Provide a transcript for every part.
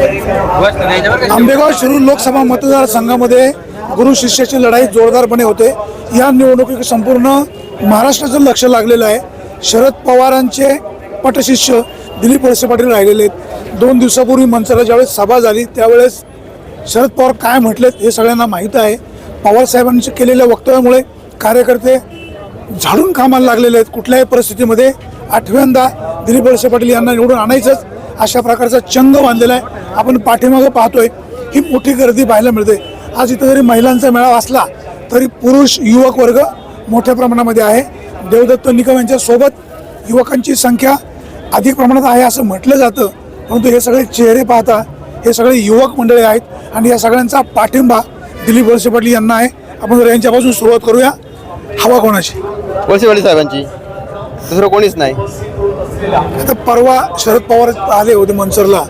आंबेगाव शिरूर लोकसभा मतदारसंघामध्ये गुरु शिष्याची लढाई जोरदारपणे होते. या निवडणुकीत संपूर्ण महाराष्ट्राचं लक्ष लागलेलं आहे. शरद पवारांचे पटशिष्य दिलीप वळसे पाटील राहिलेले आहेत. दोन दिवसापूर्वी मनसेला ज्यावेळेस सभा झाली त्यावेळेस शरद पवार काय म्हटलेत हे सगळ्यांना माहीत आहे. पवार केलेल्या वक्तव्यामुळे कार्यकर्ते झाडून कामाला लागलेले आहेत. कुठल्याही परिस्थितीमध्ये आठव्यांदा दिलीप वळसे पाटील यांना निवडून आणायचंच अशा प्रकारचा चंग बांधलेला आहे. आपण पाठीमागं पाहतोय ही मोठी गर्दी पाहायला मिळते. आज इथं जरी महिलांचा मेळावा असला तरी पुरुष युवक वर्ग मोठ्या प्रमाणामध्ये आहे. देवदत्त निकम यांच्या सोबत युवकांची संख्या अधिक प्रमाणात आहे असं म्हटलं जातं. परंतु हे सगळे चेहरे पाहता हे सगळे युवक मंडळी आहेत आणि या सगळ्यांचा पाठिंबा दिलीप वळसे पाटील यांना आहे. आपण जर यांच्यापासून सुरुवात करूया. हवा कोणाची? वळसेवाडी साहेबांची. दुसरं कोणीच नाही. आता परवा शरद पवार आले होते मनसरला.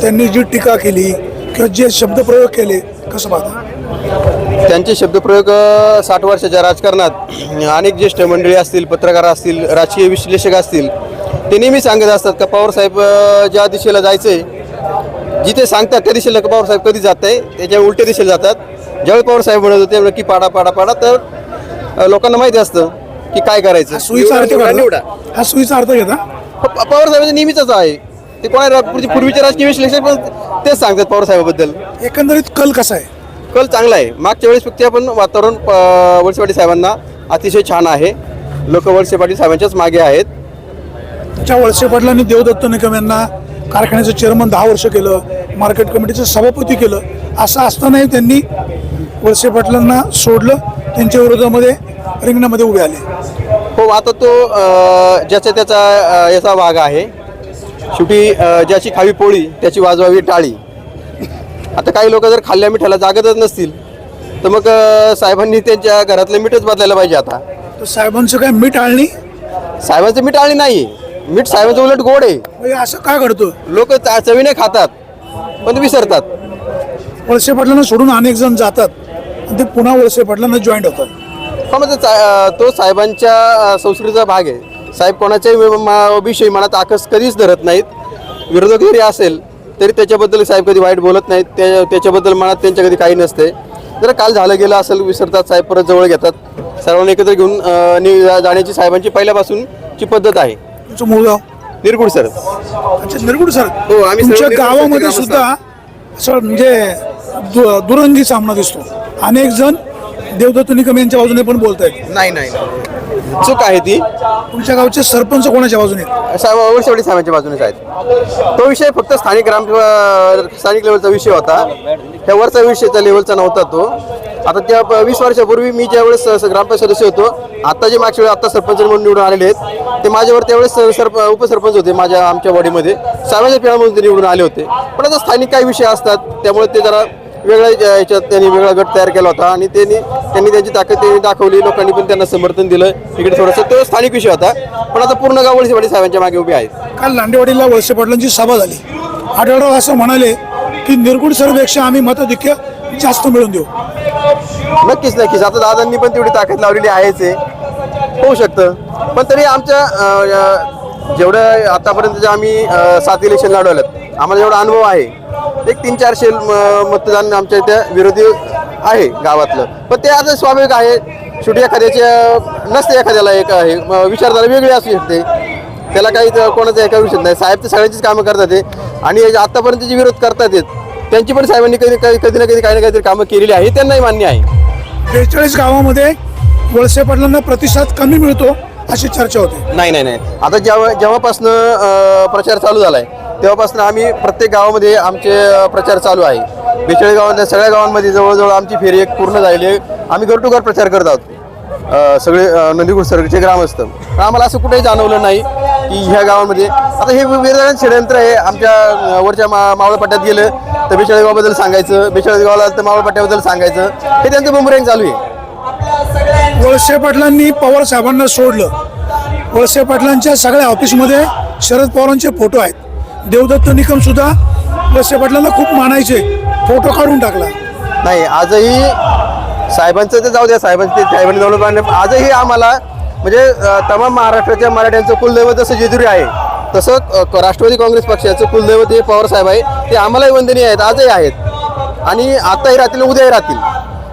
त्यांनी जी टीका केली किंवा जे शब्दप्रयोग केले कसं पाहता? त्यांचे शब्दप्रयोग साठ वर्षाच्या राजकारणात अनेक ज्येष्ठ मंडळी असतील पत्रकार असतील राजकीय विश्लेषक असतील ते नेहमी सांगत असतात का पवारसाहेब ज्या दिशेला जायचंय जिथे सांगतात त्या दिशेला पवारसाहेब कधी जात आहे त्याच्या उलट्या दिशेला जातात. ज्यावेळी पवारसाहेब म्हणत होते नक्की पाडा पाडा पाडा तर लोकांना माहिती असतं की काय करायचं. सुईचा अर्थ? निवडा. हा सुईचा अर्थ घेता प- पवारसाहेबांचं नेहमीच आहे. ते कोणा पूर्वी- पूर्वीचे राजकीय विश्लेषक पण तेच सांगतात पवारसाहेबाबद्दल एकंदरीत कल कसा आहे? कल चांगला आहे. मागच्या वेळेस फक्त आपण वातावरण वळसे पाटील साहेबांना अतिशय छान आहे. लोक वळसे पाटील साहेबांच्याच मागे आहेत. त्या वळसे पाटलांनी देवदत्त निकम यांना कारखान्याचं चेअरमन दहा वर्ष केलं मार्केट कमिटीचं सभापती केलं असं असतानाही त्यांनी वळसे पाटलांना सोडलं. त्यांच्या विरोधामध्ये रिंगणामध्ये उभे आले. हो आता तो ज्याचा त्याचा याचा भाग आहे. शेवटी ज्याची खावी पोळी त्याची वाजवावी टाळी. आता काही लोक जर खाल्ल्या मिठाला जागतच नसतील तर मग साहेबांनी त्यांच्या घरातलं मीठच बदलायला पाहिजे आता. तर साहेबांचं काय मीठ आणली साहेबांचं मीठ आळणी नाही मीठ साहेबांचं उलट गोड आहे. म्हणजे असं काय घडतं? लोक चवीने खातात पण विसरतात. वळसे पाटलांना सोडून अनेक जण जातात. ते पुन्हा वळसे पाटलांना जॉईंट होतात. हा म्हणजे तो साहेबांच्या संस्कृतीचा भाग आहे. साहेब कोणाच्याही विषयी मनात आकस कधीच धरत नाहीत. विरोधक जरी असेल तरी त्याच्याबद्दल साहेब कधी वाईट बोलत नाहीत. त्या त्याच्याबद्दल मनात त्यांच्या कधी काही नसते. जर काल झालं गेलं असेल विसरतात साहेब परत जवळ घेतात. सर्वांना एकत्र घेऊन जाण्याची साहेबांची पहिल्यापासूनची पद्धत आहे. तुमचं निरगुड सर. अच्छा निरगुड सर. हो, आम्ही तुमच्या गावामध्ये सुद्धा असं म्हणजे दुरंगी सामना दिसतो. अनेक जण देवदत्त निकम यांच्या बाजूने पण बोलत आहेत नाही नाही. चूक आहे ती. तुमच्या गावचे सरपंच कोणाच्या बाजूने? आहेत? साहेब वर्षवडी साहेबांच्या बाजूनेच आहेत. तो विषय फक्त स्थानिक ग्राम स्थानिक लेवलचा विषय होता. त्या वरचा विषयचा लेवलचा नव्हता तो. आता त्या प- वीस वर्षापूर्वी मी ज्यावेळेस स- स- ग्रामपंचायत सदस्य होतो आता जे मागच्या वेळी आता सरपंच म्हणून निवडून आलेले आहेत ते माझ्यावर त्यावेळेस सरप उपसरपंच होते माझ्या आमच्या बॉडीमध्ये सामाजिक पिढ्यामधून ते निवडून आले होते. पण आता स्थानिक काही विषय असतात त्यामुळे ते जरा वेगळ्या याच्यात त्यांनी वेगळा गट तयार केला होता आणि त्यांनी त्यांनी त्यांची ताकद त्यांनी दाखवली. लोकांनी पण त्यांना समर्थन दिलं. इकडे थोडंसं तो स्थानिक विषय होता. पण आता पूर्ण गाव वळसेवाडी साहेबांच्या मागे उभे आहेत. काल लांडेवाडीला वळसे पाटलांची सभा झाली. आढळराव असं म्हणाले की निरगुड सरपेक्षा आम्ही मताधिक्य जास्त मिळून देऊ. नक्कीच नक्कीच. आता दादांनी पण तेवढी ताकद लावलेली आहेच आहे. होऊ शकतं. पण तरी आमच्या जेवढं आतापर्यंत जे आम्ही सात इलेक्शन लढवल्यात आम्हाला जेवढा अनुभव आहे एक तीन चारशे मतदान आमच्या त्या विरोधी आहे गावातलं. पण ते आता स्वाभाविक आहे. शेवटी एखाद्याच्या नसते एखाद्याला एक आहे विचारधारा वेगळी असू शकते. त्याला काही कोणाचा एका विषय नाही. साहेब तर सगळ्यांचीच कामं करतात ते आणि जे आतापर्यंत जे विरोध करतात आहेत त्यांची पण साहेबांनी कधी कधी कधी ना कधी काही ना काहीतरी कामं केलेली आहे. त्यांनाही मान्य आहे. बेचाळीस गावामध्ये वळसे पाटलांना प्रतिसाद कमी मिळतो अशी चर्चा होते. नाही नाही नाही. आता जेव्हा जेव्हापासनं प्रचार चालू झाला आहे तेव्हापासून आम्ही प्रत्येक गावामध्ये आमचे प्रचार चालू आहे. बेचाळीस सगळ्या गावांमध्ये जवळजवळ आमची फेरी एक पूर्ण झालेली आहे. आम्ही घर टू घर प्रचार करत आहोत. सगळे नंदीगुड सरचे ग्रामस्थ. आम्हाला असं कुठेही जाणवलं नाही की ह्या गावामध्ये आता हे वेगवेगळं षडयंत्र आहे. आमच्या वरच्या मा मावळपट्ट्यात गेलं तर बेचाळीस गावाबद्दल सांगायचं बेचाळीस गावाला तर मावळपट्ट्याबद्दल सांगायचं. हे त्यांचं बुमरेंग चालू आहे. वळसे पाटलांनी पवार साहेबांना सोडलं. वळसे पाटलांच्या सगळ्या ऑफिसमध्ये शरद पवारांचे फोटो आहेत. देवदत्त निकम सुद्धा वळसे पाटलांना खूप मानायचे. फोटो काढून टाकला. नाही आजही साहेबांचं ते जाऊ द्या साहेबांचं साहेबांनी जाऊन. आजही आम्हाला म्हणजे तमाम महाराष्ट्राच्या मराठ्यांचं कुलदैवत जसं जेजुरी आहे तसं राष्ट्रवादी काँग्रेस पक्षाचं कुलदैवत हे पवार साहेब आहे ते आम्हालाही वंदनीय आहेत आजही आहेत. आणि आताही राहतील उद्याही राहतील.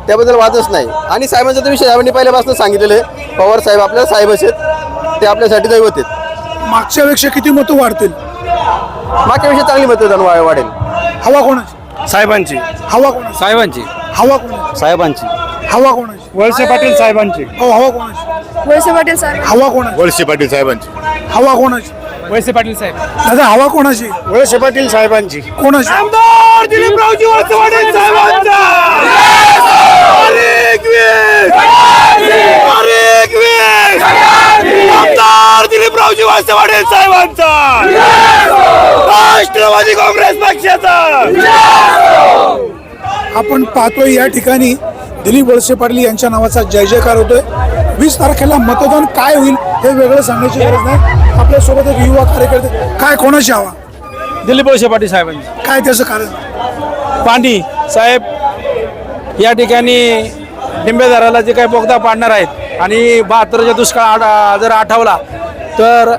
त्याबद्दल वादच नाही. आणि साहेबांचा तर विषय साहेबांनी पहिल्यापासून सांगितलेलं आहे पवार साहेब आपल्या साहेबच आहेत ते आपल्यासाठी दैवत आहेत. मागच्यापेक्षा किती मतं वाढतील? मागच्यापेक्षा चांगली मतदान वा- वाढेल. हवा कोणाची? साहेबांची. हवा कोणाची? साहेबांची. हवा कोणाची? साहेबांची. हवा कोणाची? वळसे पाटील साहेबांची. हो हवा कोणाची? वळसे पाटील साहेब. हवा कोणाची? वळसे पाटील साहेबांची. हवा कोणाची? वळसे पाटील साहेब. दादा हवा कोणाची? वळसे पाटील साहेबांची. कोणाची? आमदार दिलीपरावजी वळसे पाटील साहेबांचा. दिलीपरावजी वळसे पाटील साहेबांचा. राष्ट्रवादी काँग्रेस पक्षाचा. आपण पाहतोय या ठिकाणी दिलीप वळसे पाटील यांच्या नावाचा जय जयकार होतोय. वीस तारखेला मतदान काय होईल हे वेगळं सांगण्याची गरज नाही. आपल्यासोबत एक युवा कार्यकर्ते. काय कोणाची हवा? दिलीप वळसे पाटील साहेबांची. काय त्याचं कारण? पांडी साहेब या ठिकाणी निंबेदाराला जे काही बोगदा पाडणार आहेत आणि बहात्तरच्या दुष्काळ आढ- जर आठवला तर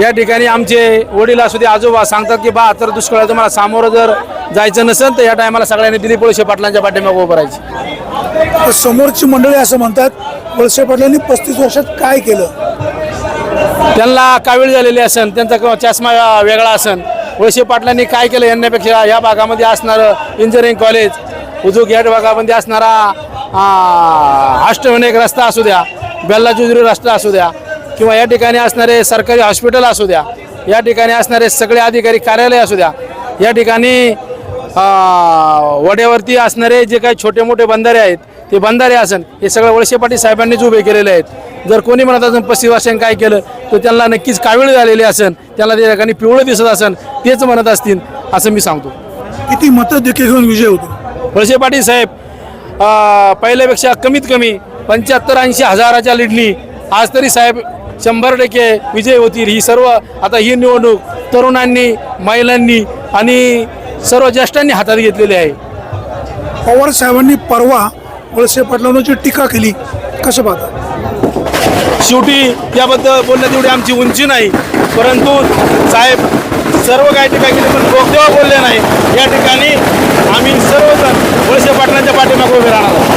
या ठिकाणी आमचे वडील असू दे आजोबा सांगतात की बहात्तर दुष्काळ तुम्हाला सामोरं जर जायचं नसेल तर या टायमाला सगळ्यांनी दिलीप वळसे पाटलांच्या पाठीमागे उभं राहायची. तर समोरची मंडळी असं म्हणतात वळसे पाटलांनी पस्तीस वर्षात काय केलं? त्यांना कावीळ झालेली असन त्यांचा चष्मा वेगळा असन. वळसे पाटलांनी काय केलं? यांच्यापेक्षा या भागामध्ये असणारं इंजिनिअरिंग कॉलेज उजूक या भागामध्ये असणारा अष्टविनायक रस्ता असू द्या बेल्ला जुजुरी रस्ता असू द्या किंवा या ठिकाणी असणारे सरकारी हॉस्पिटल असू द्या या ठिकाणी असणारे सगळे अधिकारी कार्यालय असू द्या या ठिकाणी वड्यावरती असणारे जे काही छोटे मोठे बंधारे आहेत ते बंधारे असन हे सगळं वळसे पाटील साहेबांनीच उभे केलेले आहेत. जर कोणी म्हणत असेल पस्तीस वर्षांनी काय केलं? तर त्यांना नक्कीच कावीळ झालेली असन त्यांना त्या ठिकाणी पिवळं दिसत असन तेच म्हणत असतील असं मी सांगतो. किती मतं देखील घेऊन विजय होतो? वळसे पाटील साहेब पहिल्यापेक्षा कमीत कमी पंच्याहत्तर ऐंशी हजाराच्या लीडनी आज तरी साहेब शंभर टक्के विजय होतील. ही सर्व आता ही निवडणूक तरुणांनी महिलांनी आणि सर्व ज्येष्ठांनी हातात घेतलेली आहे. पवार साहेबांनी परवा वळसे पाटलांची टीका केली. कसं पाहत? शेवटी याबद्दल बोलण्यात एवढी आमची उंची नाही. परंतु साहेब सर्व काही टीका केली पण लोक बोलले नाही या ठिकाणी आम्ही सर्वजण वळसे पाटलांच्या पाठीमागे उभे राहणार